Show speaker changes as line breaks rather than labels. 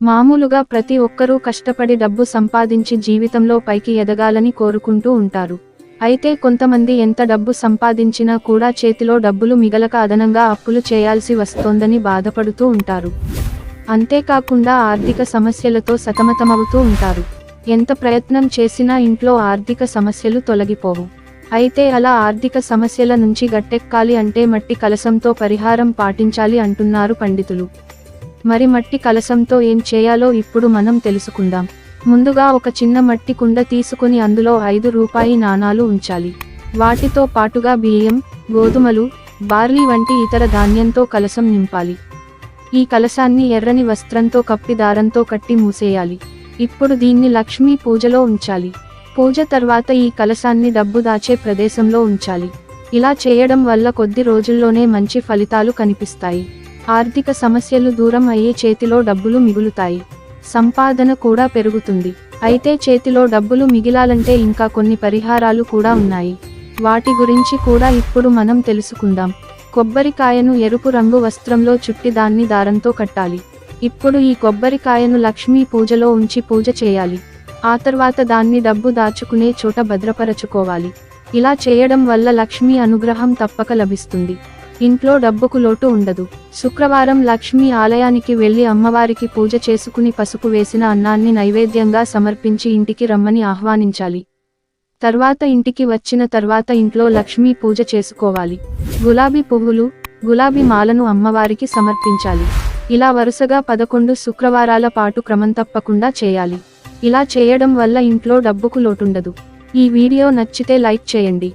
మామూలుగా ప్రతి ఒక్కరూ కష్టపడి డబ్బు సంపాదించి జీవితంలో పైకి ఎదగాలని కోరుకుంటూ ఉంటారు. అయితే కొంతమంది ఎంత డబ్బు సంపాదించినా కూడా చేతిలో డబ్బులు మిగలక అదనంగా అప్పులు చేయాల్సి వస్తోందని బాధపడుతూ ఉంటారు. అంతేకాకుండా ఆర్థిక సమస్యలతో సతమతమవుతూ ఉంటారు. ఎంత ప్రయత్నం చేసినా ఇంట్లో ఆర్థిక సమస్యలు తొలగిపోవు. అయితే అలా ఆర్థిక సమస్యల నుంచి గట్టెక్కాలి అంటే మట్టి కలసంతో పరిహారం పాటించాలి అంటున్నారు పండితులు. మరి మట్టి కలసంతో ఏం చేయాలో ఇప్పుడు మనం తెలుసుకుందాం. ముందుగా ఒక చిన్న మట్టి కుండ తీసుకుని అందులో ఐదు రూపాయి నాణాలు ఉంచాలి. వాటితో పాటుగా బియ్యం గోధుమలు బార్లీ వంటి ఇతర ధాన్యంతో కలసం నింపాలి. ఈ కలసాన్ని ఎర్రని వస్త్రంతో కప్పి దారంతో కట్టి మూసేయాలి. ఇప్పుడు దీన్ని లక్ష్మీ పూజలో ఉంచాలి. పూజ తర్వాత ఈ కలసాన్ని డబ్బు దాచే ప్రదేశంలో ఉంచాలి. ఇలా చేయడం వల్ల కొద్ది రోజుల్లోనే మంచి ఫలితాలు కనిపిస్తాయి. ఆర్థిక సమస్యలు దూరం అయ్యే చేతిలో డబ్బులు మిగులుతాయి. సంపాదన కూడా పెరుగుతుంది. అయితే చేతిలో డబ్బులు మిగిలాలంటే ఇంకా కొన్ని పరిహారాలు కూడా ఉన్నాయి. వాటి గురించి కూడా ఇప్పుడు మనం తెలుసుకుందాం. కొబ్బరికాయను ఎరుపు రంగు వస్త్రంలో చుట్టి దాన్ని దారంతో కట్టాలి. ఇప్పుడు ఈ కొబ్బరికాయను లక్ష్మీ పూజలో ఉంచి పూజ చేయాలి. ఆ తర్వాత దాన్ని డబ్బు దాచుకునే చోట భద్రపరచుకోవాలి. ఇలా చేయడం వల్ల లక్ష్మీ అనుగ్రహం తప్పక లభిస్తుంది. ఇంట్లో డబ్బుకు లోటు ఉండదు. శుక్రవారం లక్ష్మీ ఆలయానికి వెళ్ళి అమ్మవారికి పూజ చేసుకుని పసుపు వేసిన అన్నాన్ని నైవేద్యంగా సమర్పించి ఇంటికి రమ్మని ఆహ్వానించాలి. తర్వాత ఇంటికి వచ్చిన తర్వాత ఇంట్లో లక్ష్మీ పూజ చేసుకోవాలి. గులాబీ పువ్వులు గులాబీ మాలను అమ్మవారికి సమర్పించాలి. ఇలా వరుసగా పదకొండు శుక్రవారాల పాటు క్రమం తప్పకుండా చేయాలి. ఇలా చేయడం వల్ల ఇంట్లో డబ్బుకు లోటుండదు. ఈ వీడియో నచ్చితే లైక్ చేయండి.